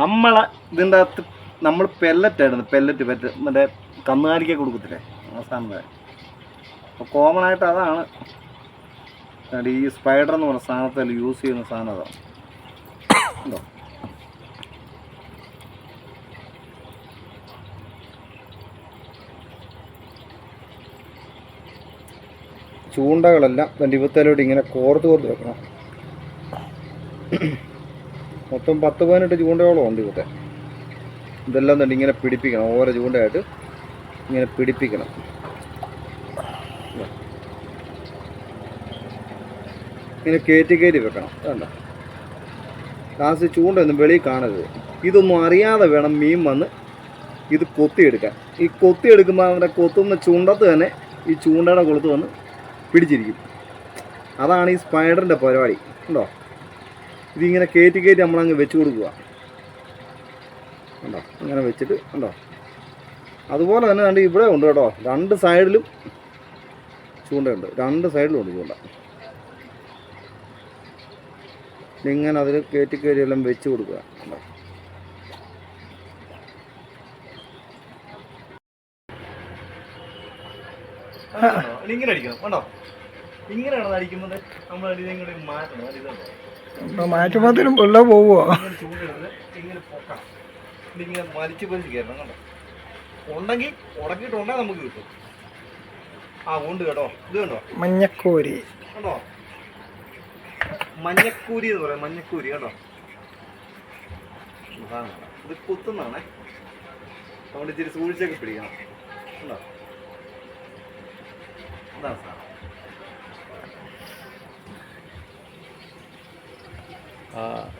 നമ്മളെ ഇതിന്റെ അകത്ത് നമ്മൾ പെല്ലറ്റ് ആയിരുന്നു പെല്ലറ്റ് പെറ്റ് മറ്റേ കന്നുകാലിക്ക് കൊടുക്കത്തില്ലേ? സാധനം അപ്പോൾ കോമൺ ആയിട്ട് അതാണ്. ഈ സ്പൈഡർ എന്ന് പറഞ്ഞ സാധനത്തിൽ യൂസ് ചെയ്യുന്ന സാധനം അതാണ് ഉണ്ടോ? ചൂണ്ടകളെല്ലാം എന്റെ ഇവത്തേലോട്ട് ഇങ്ങനെ കോർത്ത് കോർത്ത് വെക്കണം. മൊത്തം പത്ത് പതിനെട്ട് ചൂണ്ടയോളം ഉണ്ട് ഇവിടെ ഇതെല്ലാം തന്നെ ഇങ്ങനെ പിടിപ്പിക്കണം. ഓരോ ചൂണ്ടയായിട്ട് ഇങ്ങനെ പിടിപ്പിക്കണം. ഇങ്ങനെ കയറ്റി കയറ്റി വെക്കണം. വേണ്ട ലാസ്റ്റ് ചൂണ്ടയൊന്നും വെളിയിൽ കാണരുത്. ഇതൊന്നും അറിയാതെ വേണം മീൻ വന്ന് ഇത് കൊത്തിയെടുക്കാൻ. ഈ കൊത്തിയെടുക്കുമ്പോൾ അവന്റെ കൊത്തുന്ന ചൂണ്ടത്ത് തന്നെ ഈ ചൂണ്ടയുടെ കൊളുത്ത് വന്ന് പിടിച്ചിരിക്കും. അതാണ് ഈ സ്പൈഡറിന്റെ പരിപാടി. ഉണ്ടോ ഇതിങ്ങനെ കയറ്റി കയറ്റി നമ്മളങ്ങ് വെച്ച് കൊടുക്കുക. ഉണ്ടോ അങ്ങനെ വെച്ചിട്ട് ഉണ്ടോ അതുപോലെ തന്നെ രണ്ട് ഇവിടെ ഉണ്ട് കേട്ടോ. രണ്ട് സൈഡിലും ചൂണ്ടയുണ്ട്. രണ്ട് സൈഡിലും ഉണ്ട് ചൂണ്ട. ഇങ്ങനെ അതിൽ കയറ്റി കയറ്റി എല്ലാം വെച്ച് കൊടുക്കുക. ഉണ്ടോ ഇങ്ങനെ അടിക്കണം. കണ്ടോ? നമ്മൾ ഇങ്ങനെ മാറ്റണം. അത് ഇതുണ്ടോ? മാറ്റുമ്പോഴത്തേനും വെള്ളം പോവുമോ ഇങ്ങനെ ചൂണ്ടെടുത്ത് ഇങ്ങനെ പൊക്കണം. ഇതിങ്ങനെ വലിച്ചു വലിച്ച് കയറണം കണ്ടോ? ഉണ്ടെങ്കിൽ ഉടക്കിയിട്ടുണ്ടെങ്കിൽ നമുക്ക് കിട്ടും. ആ ഉണ്ട് കേട്ടോ. ഇത് കണ്ടോ? മഞ്ഞക്കൂരി. കണ്ടോ? മഞ്ഞക്കൂരി എന്ന് പറയാം മഞ്ഞക്കൂരി കേട്ടോ. ഇത് കുത്തുന്നതാണേ. അതുകൊണ്ട് ഇച്ചിരി സൂക്ഷിച്ചൊക്കെ പിടിക്കണം. കണ്ടോ? സാധനം. 啊。